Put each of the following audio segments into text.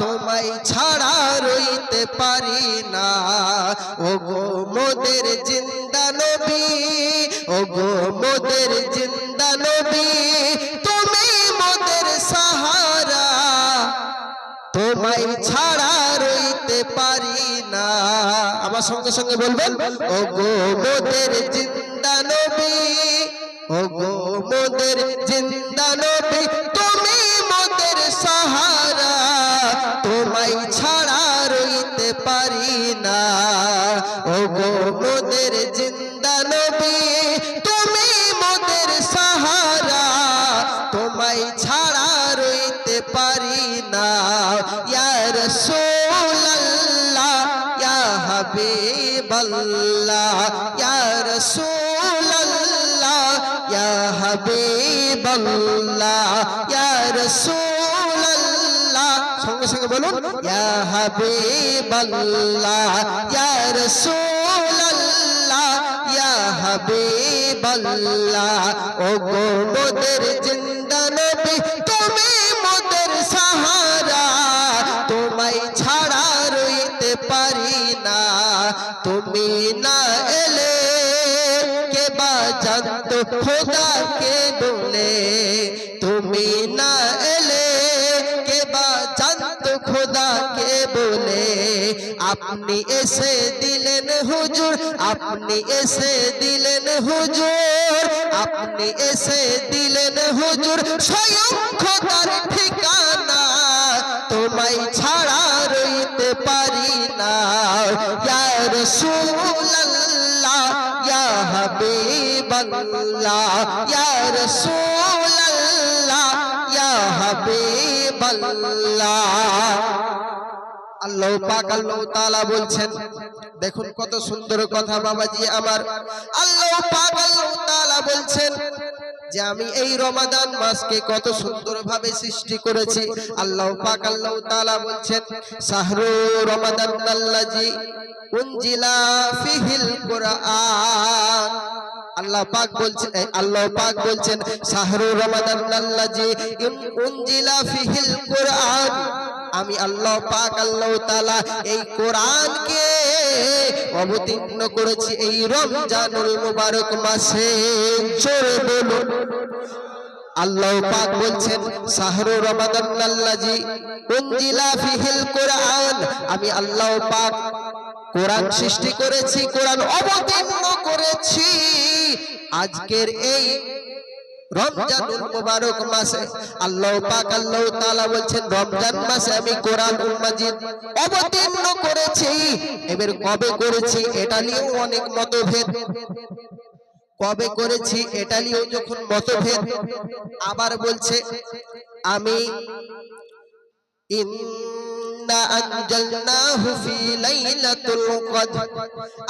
তোমায় ছাড়া রইতে পারি না। ও গো মোদের জিন্দা নবী ও গো মোদের জিন্দা নবী, তুমি মোদের সাহারা। তোমায় ছাড়া রইতে পারি না। আমার সঙ্গে সঙ্গে বলবেন ও গো মোদের জিন্দা নবী ও গো মোদের জিন্দা ইয়া রাসূলুল্লাহ, ইয়া হাবিবাল্লাহ, ইয়া রাসূলুল্লাহ, ইয়া হাবিবাল্লাহ, ইয়া রাসূলুল্লাহ। সঙ্গে সঙ্গে বলুন, ইয়া হাবিবাল্লাহ, ইয়া রাসূলুল্লাহ, ইয়া ও গো খোদাকে বলে, তুমি না এলে কে বা জানতো খোদাকে বলে? আপনি এসে দিলেন হুজুর, আপনি এসে দিলেন হুজুর, আপনি এসে দিলেন হুজুর, স্বয়ং খোদার ঠিকানা। তোমায় ছাড়া রইতে পারি না। ইয়া বলছেন, দেখুন কত সুন্দর কথা বাবাজি আমার। আল্লাহ পাক, আল্লাহ বলছেন যে আমি এই রমাদান মাসকে কত সুন্দরভাবে সৃষ্টি করেছি। আল্লাহ পাক তাআলা বলছেন, শাহরু রমাদান আল্লাজি উনজিলা ফিহিল কুরআন। আল্লাহ পাক বলছেন আল্লাহ পাক বলছেন শাহরু রমাদান উনজিলা ফিহিল কুরআন। আমি আল্লাহ পাক, আল্লাহ তাআলা এই কোরআনকে অবতীর্ণ করেছি এই রমজানুল মুবারক মাসে। জোরে বলুন। আল্লাহ পাক বলছেন শাহরু রমাদান উনজিলা ফিহিল কোরআন। আমি আল্লাহ পাক কোরআন সৃষ্টি করেছি, কোরআন অবতীর্ণ করেছি। আজকের এই মাসে বলছেন, রমজান মাসে আমি করেছি। এবার কবে করেছি অনেক মতভেদ। কবে করেছি যখন মতভেদ, আবার বলছে, আমি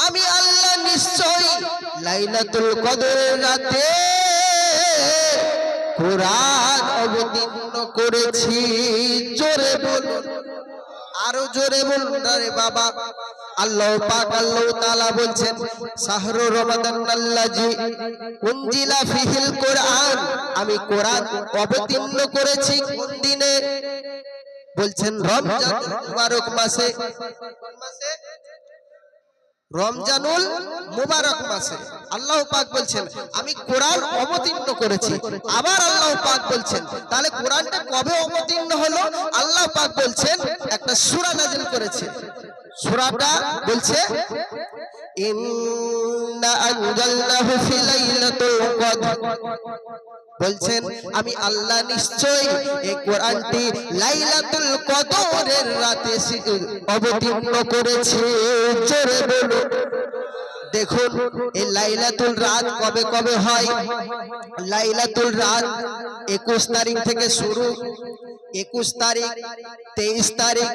আমি আল্লাহ নিশ্চয় লাইলাতুল কদরের রাতে কোরআন অবতীর্ণ করেছি। জোরে বলুন। আরও জোরে বলুন। আরে বাবা। আল্লাহ পাক, আল্লাহ তাআলা বলছেন, শাহরু রমাদান আল্লাজি উনজিলা ফিহিল কোরআন। আমি কোরআন অবতীর্ণ করেছি কোন দিনে? বলছেন রমজান মুবারক মাসে। রমজানুল মুবারক মাসে। আল্লাহ পাক বলছেন আমি কোরআন অবতীর্ণ করেছি। আবার আল্লাহ পাক বলছেন তাহলে কোরআনটা কবে অবতীর্ণ হলো? আল্লাহ পাক বলছেন একটা সূরা নাযিল করেছে। সূরাটা বলছে ইন্না আনজালনাহু ফি লাইলাতুল কদর। বলছেন, আমি আল্লাহ নিশ্চয় এই কোরআনটি লাইলাতুল কদরের রাতে অবতীর্ণ করেছি। জোরে বলুন। দেখুন, এই লাইলাতুল রাত কবে কবে হয়? লাইলাতুল রাত একুশ তারিখ থেকে শুরু। একুশ তারিখ, তেইশ তারিখ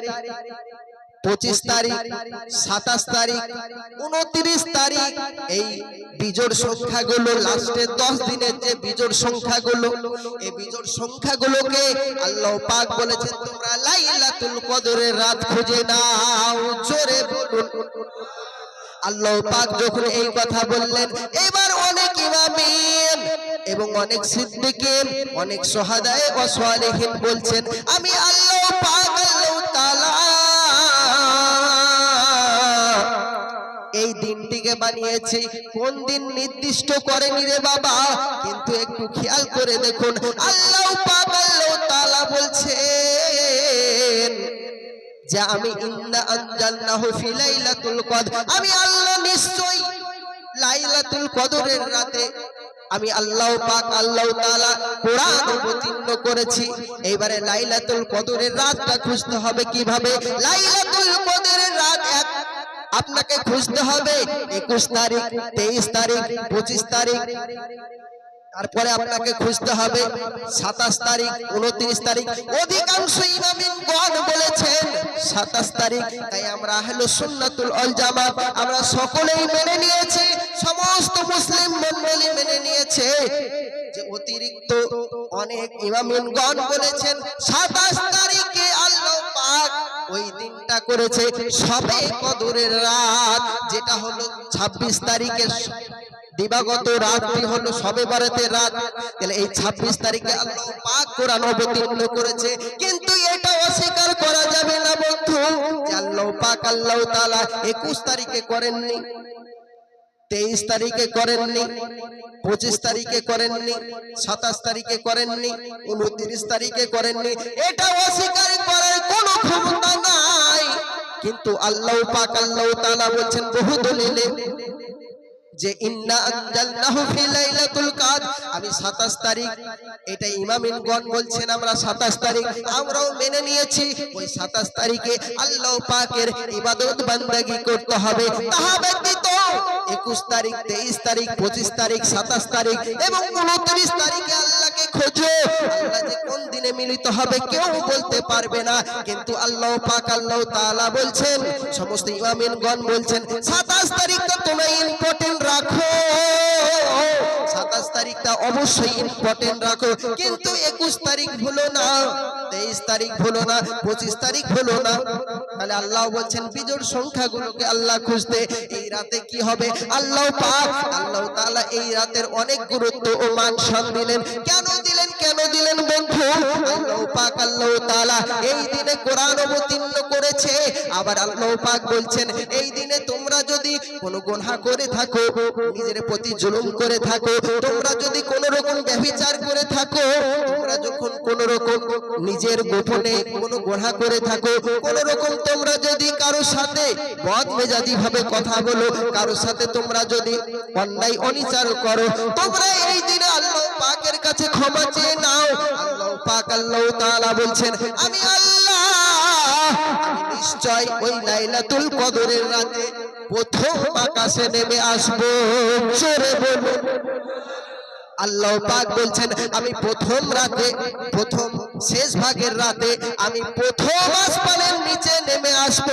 পঁচিশ তারিখ সাতাশ তারিখ উনত্রিশ তারিখ। এই বিজোড় সংখ্যাগুলো লাস্টের দশ দিনের যে বিজোড় সংখ্যাগুলো এই বিজোড় সংখ্যাগুলোকে আল্লাহ পাক বলেছেন তোমরা লাইলাতুল কদরের রাত খুঁজে নাও জোরে বলুন। আল্লাহ পাক যখন এই কথা বললেন এবার অনেক ইমামিন এবং অনেক সিদ্দিকিন অনেক সোহাদায়ে ও বলছেন আমি আল্লাহ পাক আল্লাহ বানিয়েছি। কোন দিন নির্দিষ্ট করেনি রে বাবা? কিন্তু একটু খেয়াল করে দেখুন। আল্লাহ পাক আল্লাহ বলছেন যে আমি ইন্না আনজালনাহু ফি লাইলাতুল কদর। আমি আল্লাহ নিশ্চয়ই লাইলাতুল কদরের রাতে আমি আল্লাহ পাক আল্লাহ তাআলা কোরআন অবতীর্ণ করেছি। এইবারে লাইলাতুল কদরের রাতটা খুঁজতে হবে কীভাবে? লাইলাতুল কদরের রাত এক আপনাকে খুঁজতে হবে। একুশ তারিখ, তেইশ তারিখ, পঁচিশ তারিখ। তারপরে আপনাকে খুঁজতে হবে সাতাশ তারিখ, উনত্রিশ তারিখ। অধিকাংশ ইমামিনগণ বলেছেন, সাতাশ তারিখ, তাই আমরা আহলে সুন্নাতুল আল জামাত, আমরা সকলেই মেনে নিয়েছি, সমস্ত মুসলিম মণ্ডলী মেনে নিয়েছে। যে অতিরিক্ত অনেক ইমামিনগণ বলেছেন সাতাশ করেছে সবে কদরের রাত, যেটা হলো ছাব্বিশ তারিখের দিবাগত রাতটি হলো সবে বারাতের রাত। তাহলে এই 26 তারিখে আল্লাহ পাক কোরআন অবতীর্ণ করেছে। কিন্তু এটা অস্বীকার করা যাবে না, বন্ধু। আল্লাহ পাক আল্লাহ তাআলা 21 তারিখে করেননি। 23 তারিখে করেননি 25 তারিখে করেননি 27 তারিখে করেননি 29 তারিখে করেননি। এটা অস্বীকার করার কোনো ক্ষমতা নাই। কিন্তু আল্লাহ পাক আল্লাহ তাআলা বলছেন, বহু দলিলে যে ইন্না আনজালনাহু ফি লাইলাতুল কদর, আমি 27 তারিখ, এটা ইমাম ইমামিনগণ বলছেন, আমরা 27 তারিখ, আমরাও মেনে নিয়েছি, ওই 27 তারিখে আল্লাহ পাকের ইবাদত বান্দাগি করতে হবে। তাহা ব্যতীত 21 তারিখ 23 তারিখ 25 তারিখ 27 তারিখ এবং 29 তারিখে আল্লাহকে খোঁজো। আল্লাহ যে কোন দিনে মিলিত হবে কেউ বলতে পারবে না। কিন্তু আল্লাহ পাক, আল্লাহ তাআলা বলছেন, সমস্ত ইমামিনগণ বলছেন 27 তারিখটা তোমরা ইম্পর্টেন্ট রাখো। সাতাশ তারিখটা অবশ্যই ইম্পর্টেন্ট রাখো। কিন্তু একুশ তারিখ হলো না, তেইশ তারিখ হলো না, পঁচিশ তারিখ হলো না। তাহলে আল্লাহ বলছেন, বিজোড় সংখ্যাগুলোকে আল্লাহ খুঁজতে, এই রাতে কি হবে? আল্লাহ পাক, আল্লাহ তাআলা এই রাতের অনেক গুরুত্ব ও মান শান দিলেন। কেন দিলেন কেন দিলেন বন্ধু? আল্লাহ পাক, আল্লাহ তাআলা এই দিনে কোরআন অবতীর্ণ করেছে। আবার আল্লাহ পাক বলছেন, এই দিনে তোমরা যদি কোনো গুনাহ করে থাকো, নিজের প্রতি জুলুম করে থাকো, তোমরা যদি কোন রকম ব্যভিচার করে থাকো, তোমরা যখন কোন রকম নিজের গোপনে কোন গুনাহ করে থাকো, কোন রকম তোমরা যদি কারও সাথে বদ মেজাজি ভাবে কথা বলো, কারও সাথে তোমরা যদি অন্যায় অনিচার করো, তোমরা এই দিনে আল্লাহ পাকের কাছে ক্ষমা চেয়ে নাও। আল্লাহ পাক আল্লাহ তাআলা বলছেন, আমি আল্লাহ নিশ্চয় ওই লাইলাতুল কদরের রাতে প্রথম আকাশে নেমে আসব। জোরে বলো আল্লাহ পাক বলছেন, আমি প্রথম রাতে, প্রথম শেষ ভাগের রাতে আমি প্রথম আসমানের নিচে নেমে আসব।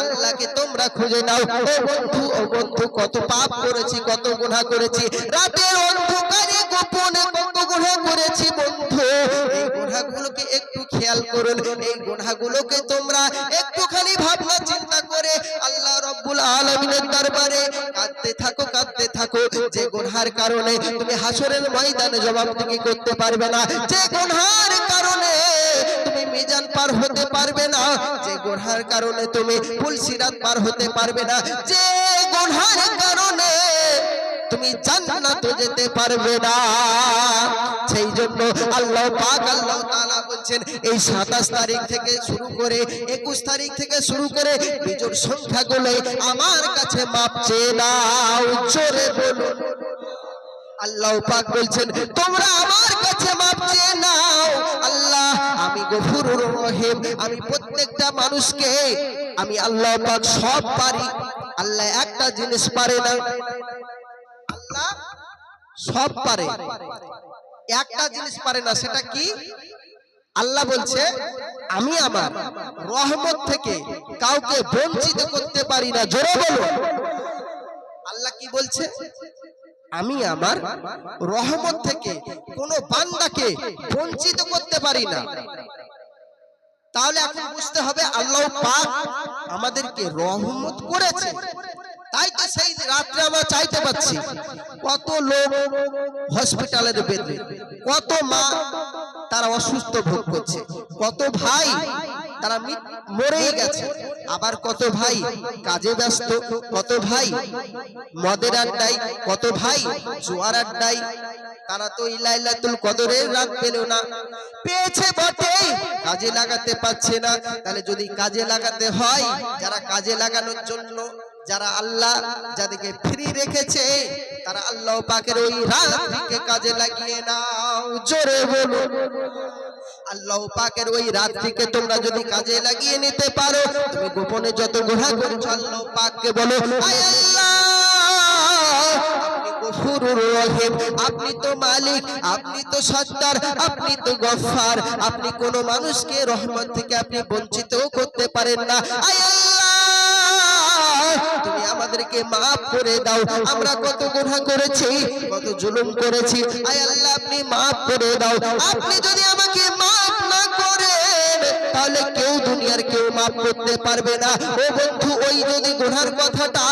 আল্লাহকে তোমরা খুঁজে নাও। ও বন্ধু ও বন্ধু, কত পাপ করেছি, কত গুনাহ করেছি। রাতের অন্ধকারে গোপনে কত গুনাহ করেছি বন্ধু। এই গুনাহগুলোকে একটু খেয়াল করুন। এই গুনাহগুলোকে তোমরা একটুখানি ভাবনা চিন্তা করে আল্লাহ রব্বুল আলামিনের দরবারে, কাঁদতে থাকো কাঁদতে থাকো, যে গুনহার কারণে তুমি হাসরের ময়দানে জবাবদিহি করতে পারবে না, যে গুনহার কারণে তুমি মিজান পার হতে পারবে না, যে গুনহার কারণে তুমি ফুলসিরাত পার হতে পারবে না, যে গুনহার কারণে তুমি জান্নাত যেতে পারবে না সেই জন্য আল্লাহ পাক, আল্লাহ তাআলা বলছেন, এই 27 তারিখ থেকে শুরু করে 21 তারিখ থেকে শুরু করে বিজোড় সংখ্যাগুলো আমার কাছে মাপ চেয়ে নাও, জোরে বলুন। আল্লাহ পাক বলছেন, তোমরা আমার কাছে মাপ চেয়ে নাও। আল্লাহ, আমি গফুরুর রহিম, আমি প্রত্যেকটা মানুষকে, আমি আল্লাহ পাক সব পারি। আল্লাহ একটা জিনিস পারে না। আল্লাহ সব পারে। একটা জিনিস পারে না, সেটা কি? আল্লাহ বলছে, আমি আমার রহমত থেকে কাউকে বঞ্চিত করতে পারি না। জোরে বলো আল্লাহ কি বলছে? আমি আমার রহমত থেকে কোন বান্দাকে বঞ্চিত করতে পারি না। তাহলে এখন বুঝতে হবে, আল্লাহ পাক আমাদেরকে রহমত করেছে। তাই তো সেই রাত্রে আমরা চাইতে পাচ্ছি কত লোক হসপিটালের বেদে কত মা তারা অসুস্থ ভোগ করছে, কত ভাই তারা মরেই গেছে। আবার কত ভাই কাজে ব্যস্ত, কত ভাই মদের আড্ডায়, কত ভাই জোয়ার আড্ডায়। তারা তো ইলাইলাতুল কদরের রাত পেল না। পেয়েছে বটে কাজে লাগাতে পারছে না। তাহলে যদি কাজে লাগাতে হয়, যারা কাজে লাগানোর জন্য যারা আল্লাহ যাদেরকে ফ্রি রেখেছে, তারা আল্লাহ পাকের ওই রাতটিকে কাজে লাগিয়ে নাও। জোরে বলো আল্লাহ পাকের ওই রাত্রিকে তোমরা যদি কাজে লাগিয়ে নিতে পারো, তুমি গোপনে যত গুনাহ করেছ, আল্লাহ পাককে বলো আপনি তো মালিক, আপনি তো সত্তার, আপনি তো গফার, আপনি কোন মানুষকে রহমত থেকে আপনি বঞ্চিতও করতে পারেন না। আয় আল্লাহ তুমি আমাদেরকে মাফ করে দাও। আমরা কত গুনাহ করেছি, কত জুলুম করেছি। আয় আল্লাহ, আপনি মাফ করে দাও। আপনি যদি আমাকে মাফ না করেন, তাহলে কেউ দুনিয়ার কেউ মাফ করতে পারবে না। ও বন্ধু, ওই যদি গুনার কথাটা,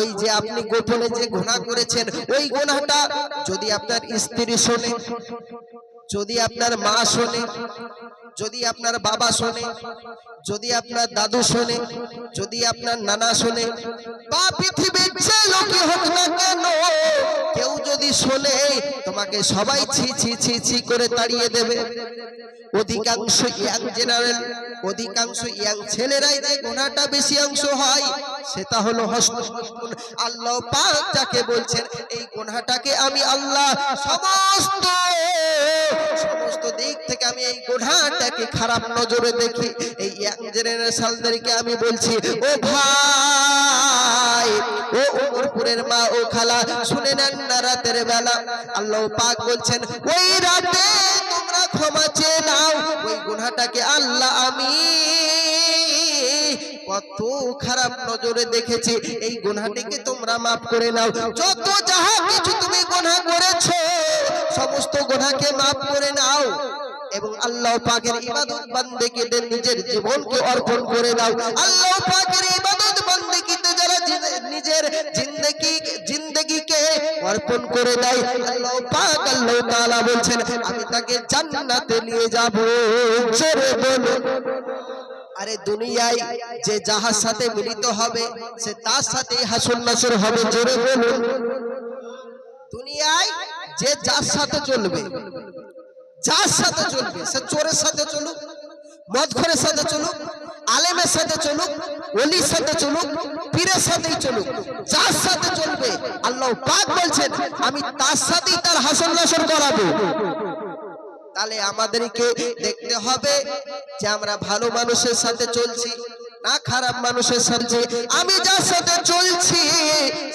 ওই যে আপনি গোপনে যে গুনাহ করেছেন, ওই গুনাহটা যদি আপনার স্ত্রী শোনে যদি আপনার মা শোনে, যদি আপনার বাবা শোনে, যদি আপনার দাদু শোনে, যদি আপনার নানা শোনে, বা পৃথিবীর যে লোকই হোক না কেন, কেউ যদি শোনে, তোমাকে সবাই ছি ছি ছি ছি করে তাড়িয়ে দেবে। অধিকাংশ ইয়াং জেনারেল, অধিকাংশ ইয়াং ছেলেরাই যে গুণাটা বেশি অংশ হয়, সেটা হলো হস্তমৈথুন আল্লাহ পাক যাকে বলছেন, এই গুনাহটাকে আমি আল্লাহ সমস্ত সমস্ত দিক থেকে আমি এই গুনাহটাকে খারাপ নজরে দেখি। এই ইয়াং জেনারেশনদেরকে আমি বলছি, ও ভাই, ও উমরপুরের মা, ও খালা, শুনে নেন না রাতের বেলা। আল্লাহ পাক বলছেন, ওই রাতে তোমরা ক্ষমা চেয়ে গুনাহটাকে আল্লাহ, আমি কত খারাপ নজরে দেখেছি। এই গুনাহটিকে তোমরা মাফ করে নাও। যত যাহা কিছু তুমি গুনাহ করেছ, সমস্ত গুনাহকে মাফ করে নাও এবং আল্লাহ পাকের ইবাদত বান্দেকে নিজের জীবনকে অর্পণ করে দাও আল্লাহ পাকের ইবাদত বান্দেকিতে যারা নিজের জিন্দেগি জিন্দেগিকে অর্পণ করে দেয়, আল্লাহ পাক আল্লাহ তাআলা আমি তাকে জান্নাতে নিয়ে যাব। জোরে বলুন। আরে দুনিয়ায় যে যাহার সাথে মিলিত হবে, সে তার সাথে হাসুন হবে, জোরে বলুন। দুনিয়ায় যে যার সাথে চলবে, যার সাথে চলবে, সে চোরের সাথে চলুক, মদখরের সাথে চলুক, আলেমের সাথে চলুক ওলির সাথে চলুক, পীরের সাথেই চলুক, যার সাথে চলবে, আল্লাহ পাক বলছেন, আমি তার সাথেই তার হাসন নাসর করাবো। তাহলে আমাদেরকে দেখতে হবে যে আমরা ভালো মানুষের সাথে চলছি। না খারাপ মানুষের সাথে আমি যার সাথে চলছি,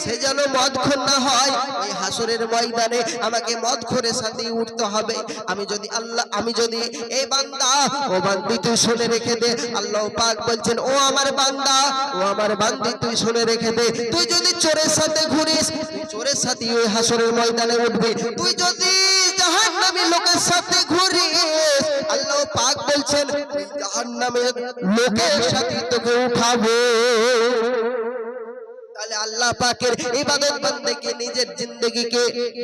সে যেন মদখোর না হয়। ওই হাসরের ময়দানে আমাকে মদখোরের সাথে উঠতে হবে। আমি যদি আল্লাহ, আমি যদি এই বান্দা, ও বান্দি তুই শুনে রেখে দে। আল্লাহ পাক বলছেন, ও আমার বান্দা, ও আমার বান্দি তুই শুনে রেখে দে। তুই যদি চোরের সাথে ঘুরিস চোরের সাথে ওই হাসরের ময়দানে উঠবি। তুই যদি জাহান্নামী লোকের সাথে জাহান্নামের লোকের সাথে তোকে উঠাবো। তাহলে আল্লাহ পাকের ইবাদত বান্দেকে নিজের জিন্দগিকে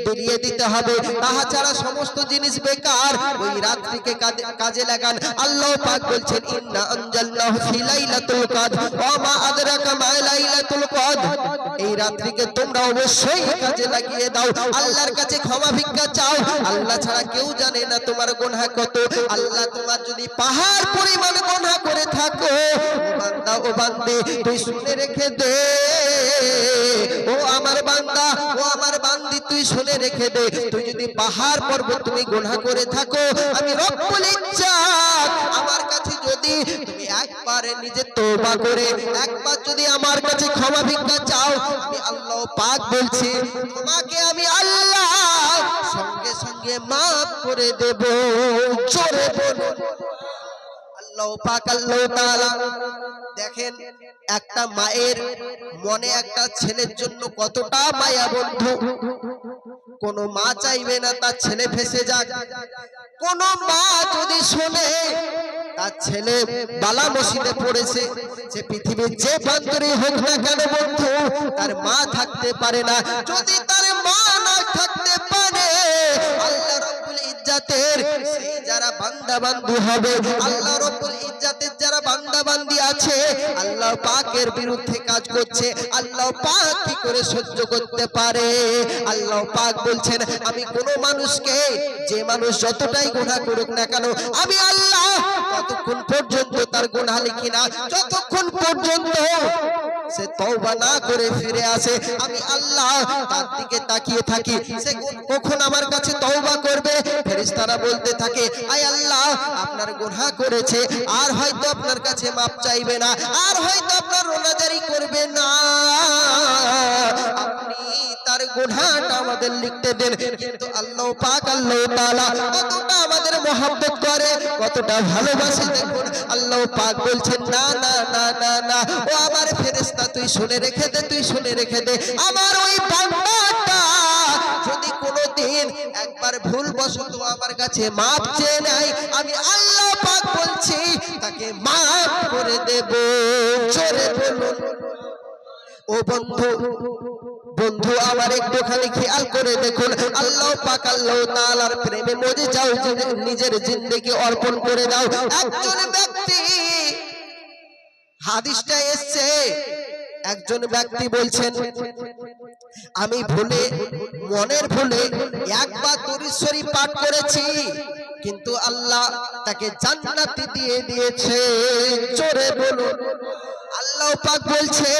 বেরিয়ে দিতে হবে। তাহা ছাড়া সমস্ত জিনিস বেকার। ওই রাত্রিকে কাজে- লাগান। আল্লাহ পাক বলছেন, ইন্না আনজালনাহু ফি লাইলাতুল কদর, ওয়া মা আদরাকা মা লাইলাতুল কদর। এই রাত্রিকে তোমরা অবশ্যই কাজে লাগিয়ে দাও। আল্লাহর কাছে ক্ষমা ভিক্ষা চাও। আল্লাহ ছাড়া কেউ জানে না তোমার গুনাহ কত। আল্লাহ তোমার যদি পাহাড় পরিমাণ গুনাহ করে থাকো বান্দা, ও বান্দে, তুই শুনে রেখে দে। ও আমার বান্দা, ও আমার বান্দি, তুই শুনে রেখে দে। তুই যদি পাহাড় পর্বত তুমি গুনাহ করে থাকো, আমি রব্বুল ইজ্জাত। আমার কাছে যদি তুমি একবার নিজে তওবা করে, একবার যদি আমার কাছে ক্ষমা ভিক্ষা চাও, আমি আল্লাহ পাক বলছি, তোমাকে আমি আল্লাহ সঙ্গে সঙ্গে মাফ করে দেব। জোরে বলুন। দেখেন একটা মায়ের মনে একটা ছেলের জন্য কতটা মায়া বন্ধু। কোন মা চাইবে না তার ছেলে ফেসে যাক। কোন মা যদি শোনে, তার ছেলে বালা মসজিদে পড়েছে, যে পৃথিবীর যে প্রান্তরে হোক না কেন বন্ধু, তার মা থাকতে পারে না। যদি তার মা না থাকতে পারে, আল্লাহ ইজ্জাতের, সেই যারা বান্দা বান্দি হবে, আল্লাহ রব্বুল ইজ্জাতের বান্দা বান্দি আছে, আল্লাহ পাকের বিরুদ্ধে কাজ করছে, আল্লাহ পাক কি করে সহ্য করতে পারে? আল্লাহ পাক বলছেন, আমি কোন মানুষকে, যে মানুষ যতটাই গুনাহ করুক না কেন, আমি আল্লাহ ততক্ষণ পর্যন্ত তার গুনাহ লিখি না, যতক্ষণ পর্যন্ত সে তওবা না করে ফিরে আসে, আমি আল্লাহ তার দিকে তাকিয়ে থাকি। সে কখন আমার কাছে তওবা করবে? ফেরেশতারা বলতে থাকে, আয় আল্লাহ, আপনার গুনাহ করেছে, আর হয়তো আপনার কাছে মাপ চাইবে না, আর হয়তো আপনার রোনাজারি করবে না। আপনি তার গুনাহটা আমাদের লিখতে দেন, কিন্তু আল্লাহ পাক, আল্লাহ তাআলা কতটা আমাদের মহব্বত করে, কতটা ভালোবাসে দেখুন আল্লাহ পাক বলছেন, না না না না না, ও আমার ফেরেস্তা তুই শুনে রেখে দে, তুই শুনে রেখে দে। আমার ওই যদি কোনোদিন একবার ভুল বশত আমার কাছে মাপ চেয়ে নাই আমি আল্লাহ পাক বলছি, তাকে মাফ করে দেব। জোরে বলুন। ও বন্ধু বন্ধু, আমার একটুখানি খেয়াল করে দেখুন। আল্লাহ পাক, আল্লাহ তাআলার প্রেমে মজে যাও নিজের জিন্দেগি অর্পণ করে দাও। একজন ব্যক্তি, হাদিসটা এসছে, একজন ব্যক্তি বলছেন, আমি ভুলে, মনের ভুলে একবার দরিশ্বরী পাঠ করেছি, কিন্তু আল্লাহ তাকে জান্নাতি দিয়ে দিয়েছে। জোরে বলুন। আল্লাহ পাক বলছে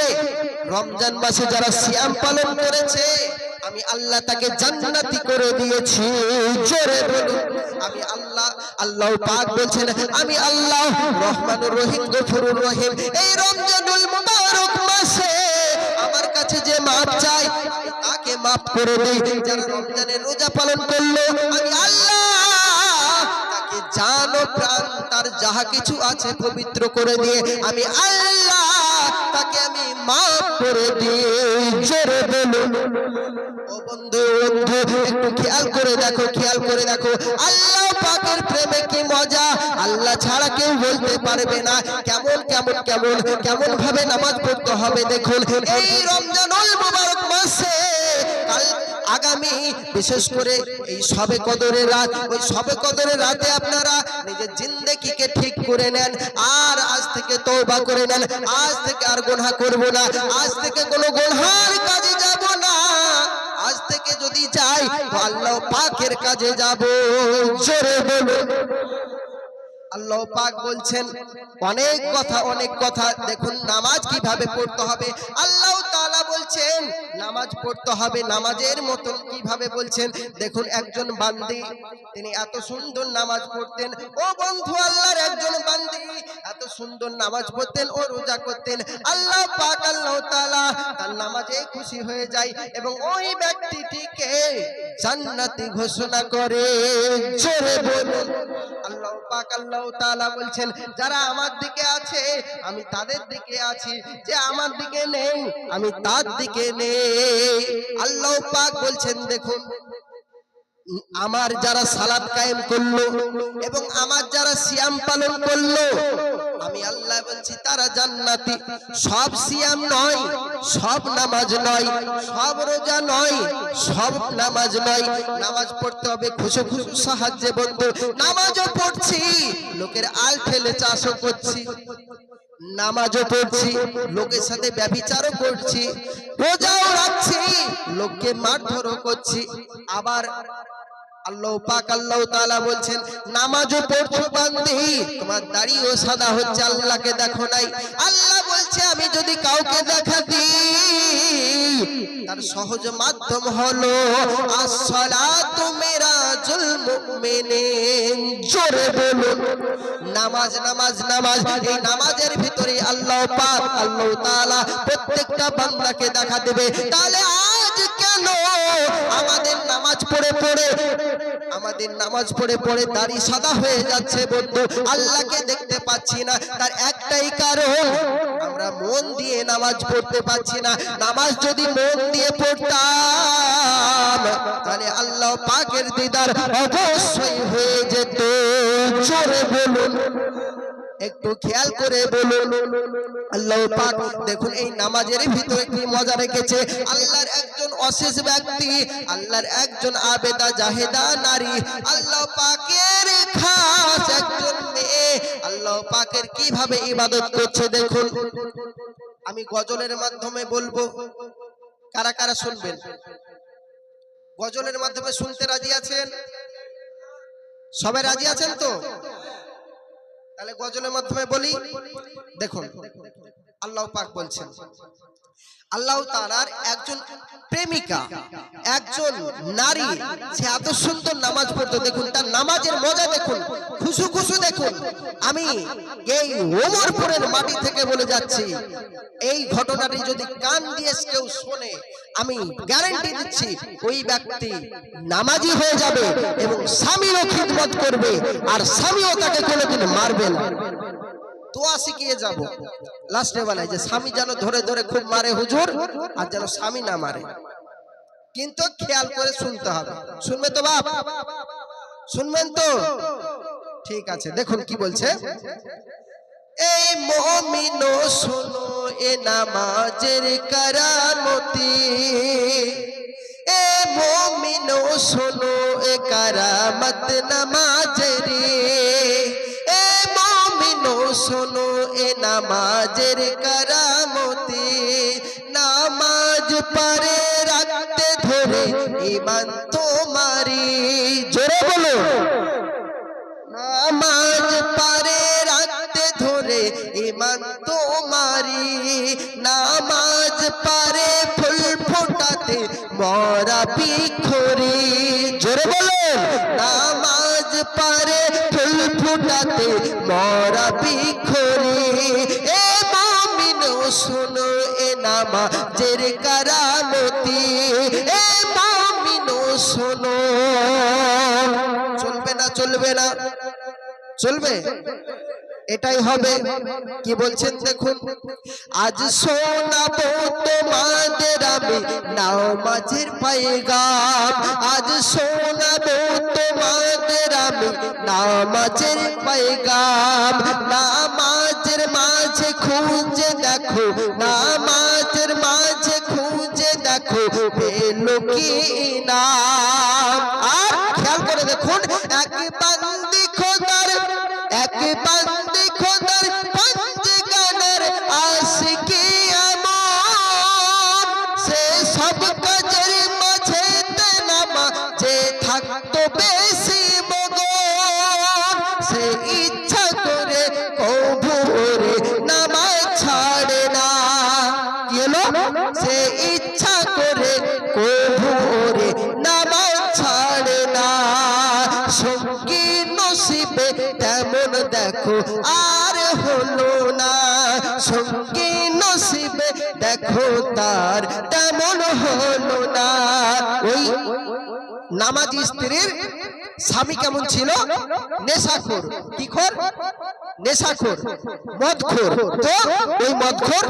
রমজান মাসে যারা সিয়াম পালন করেছে, আমি আল্লাহ তাকে জান্নাতি করে দিয়েছি। জোরে বলুন, আমি আল্লাহ আল্লাহ পাক বলছেন, আমি আল্লাহ রহমানুর রহিম, গফুরুর রহিম। এই রমজানুল মুবারক মাসে আমার কাছে যে মাপ চাই তাকে মাফ করে দিই। যারা রমজানের রোজা পালন করল, আমি আল্লাহ জান ও প্রাণ, তার যাহা কিছু আছে পবিত্র করে দিয়ে আমি আল্লাহ তাকে আমি মাফ করে দিয়ে একটু খেয়াল করে খেয়াল করে আল্লাহ প্রেমে কি মজা? আল্লাহ ছাড়া কেউ বলতে পারবে না। কেমন কেমন কেমন কেমন ভাবে নামাজ পড়তে হবে দেখুন। এই রমজানুল মুবারক আগামী, বিশেষ করে এই সবে কদরের রাত, ওই সবে কদরের রাতে আপনারা নিজের জিন্দেগিকে ঠিক করে নেন, আর আজ থেকে তওবা করে নেন, আজ থেকে আর গুনাহ করব না, আজ থেকে কোনো গুনহার কাজে যাব না, আজ থেকে যদি যাই, তো আল্লাহ পাকের কাজে যাব, জোরে বলুন। আল্লাহ পাক বলছেন, অনেক কথা অনেক কথা। দেখুন, নামাজ কীভাবে পড়তে হবে? আল্লাহ তাআলা বলছেন, নামাজ পড়তে হবে নামাজের মতন কীভাবে বলছেন? দেখুন, একজন বান্দি, তিনি এত সুন্দর নামাজ পড়তেন। ও বন্ধু আল্লাহর একজন বান্দি, এত সুন্দর নামাজ পড়তেন, ও রোজা করতেন। আল্লাহ পাক, আল্লাহ তাআলা তার নামাজে খুশি হয়ে যায় এবং ওই ব্যক্তিটিকে জান্নাতি ঘোষণা করে। আল্লাহ বলছেন, যারা আমার দিকে আছে, আমি তাদের দিকে আছি। যে আমার দিকে নেই, আমি তার দিকে নেই। আল্লাহ পাক বলছেন, দেখুন, আমার যারা সালাদ কায়েম করল এবং আমার যারা সিয়াম পালন করল আমি আল্লাহ বলছি, তারা জান্নাতি। সব সিয়াম নয়, সব নামাজ নয়, সব রোজা নয়, সব নামাজ নয়। নামাজ পড়তে হবে খুশু খুশু সাহায্যে, বন্ধু। নামাজও পড়ছি, লোকের আল ঠেলে চাষও করছি। নামাজও পড়ছি, লোকের সাথে ব্যভিচারও করছি। রোজাও রাখছি, লোককে মারধরও করছি। আবার আল্লাহ পাক আল্লাহ তাআলা বলছেন, নামাজও পড়ছো বান্দি, তোমার সাদা হচ্ছে, আল্লাহকে দেখো নাই। আল্লাহ বলছে, আমি যদি কাউকে দেখা দিই, তার সহজ মাধ্যম হলো, আসসালাতু মিরাজুল মুমিনিন। জোরে বলুন, নামাজ নামাজ নামাজ, এই নামাজের ভিতরে আল্লাহ পাক আল্লাহ তাআলা প্রত্যেকটা বান্দাকে দেখা দেবে। তাহলে আজ কেন আমাদের পড়ে পড়ে। আমাদের নামাজ পড়ে পড়ে দাড়ি সাদা হয়ে যাচ্ছে বন্ধু। আল্লাহকে দেখতে পাচ্ছি না, তার একটাই কারণ, আমরা মন দিয়ে নামাজ পড়তে পাচ্ছি না। নামাজ যদি মন দিয়ে পড়তাম, তাহলে আল্লাহ পাকের দিদার অবশ্যই হয়ে যেত। জোরে বলুন। একটু খেয়াল করে বলুন। আল্লাহ পাক, দেখুন এই নামাজের ভিতরে কি মজা রেখেছে। আল্লাহর একজন অশেষ ব্যক্তি, আল্লাহর একজন আবেদা জাহেদা নারী। আল্লাহ পাকের খাস একজন মেয়ে। আল্লাহ পাকের কীভাবে ইবাদত করছে দেখুন। আমি গজলের মাধ্যমে বলব, কারা কারা শুনবেন? গজলের মাধ্যমে শুনতে রাজি আছেন? সবাই রাজি আছেন তো? তাহলে গজলের মাধ্যমে বলি? দেখুন আল্লাহ পাক বলছেন আল্লাহ তাআলার একজন প্রেমিকা, একজন নারী, সে এত সুন্দর নামাজ পড়তো। দেখুন, তার নামাজের মজা দেখুন, খুশু খুশু দেখুন। আমি এই ওমরপুরের মাটি থেকে বলে যাচ্ছি, এই ঘটনাটি যদি কান দিয়ে কেউ শোনে, আমি গ্যারান্টি দিচ্ছি, ওই ব্যক্তি নামাজি হয়ে যাবে এবং স্বামীরও খিদমত করবে, আর স্বামীও তাকে কোনোদিন মারবে না। দোয়া শিখিয়ে যাব। লাস্টে বেলায় যে, স্বামী যেন ধরে ধরে খুব মারে হুজুর, আর যেন স্বামী না মারে। কিন্তু খেয়াল করে শুনতে হবে। শুনবে তো বাপ? শুনবেন তো? ঠিক আছে, দেখুন কি বলছে। এই মমিনো শোনো, এ নামাজের কারামতি। এ মমিনো শোনো, এ কারামত নামাজের শোনো এ নামাজের কারামতি। নামাজ পারে রাখতে ধরে ইমান তোমারি জোরে বলো। নামাজ পারে রাখতে ধরে ইমান তোমারি নামাজ পারে ফুল ফোটাতে মরা বিখরি জোরে বলেন নামাজ পারে চলবে? এটাই হবে। কি বলছেন দেখুন? আজ শোনাবো তোমাদের আমি নাও নামাজের পায়গাম আজ শোনাবো তোমাদের আমি নাও নামাজের পায়গাম নামাজের মাঝে খুঁজে দেখো নামাজের মাঝে খুঁজে দেখো, পেল কি নাম আর খেয়াল করে দেখুন এক তার তেমন হলো না। ওই নামাজি স্ত্রীর স্বামী কেমন ছিল? নেশাখোর। কি খোর? নেশাখোর। মদখোর। তো ওই মদখোর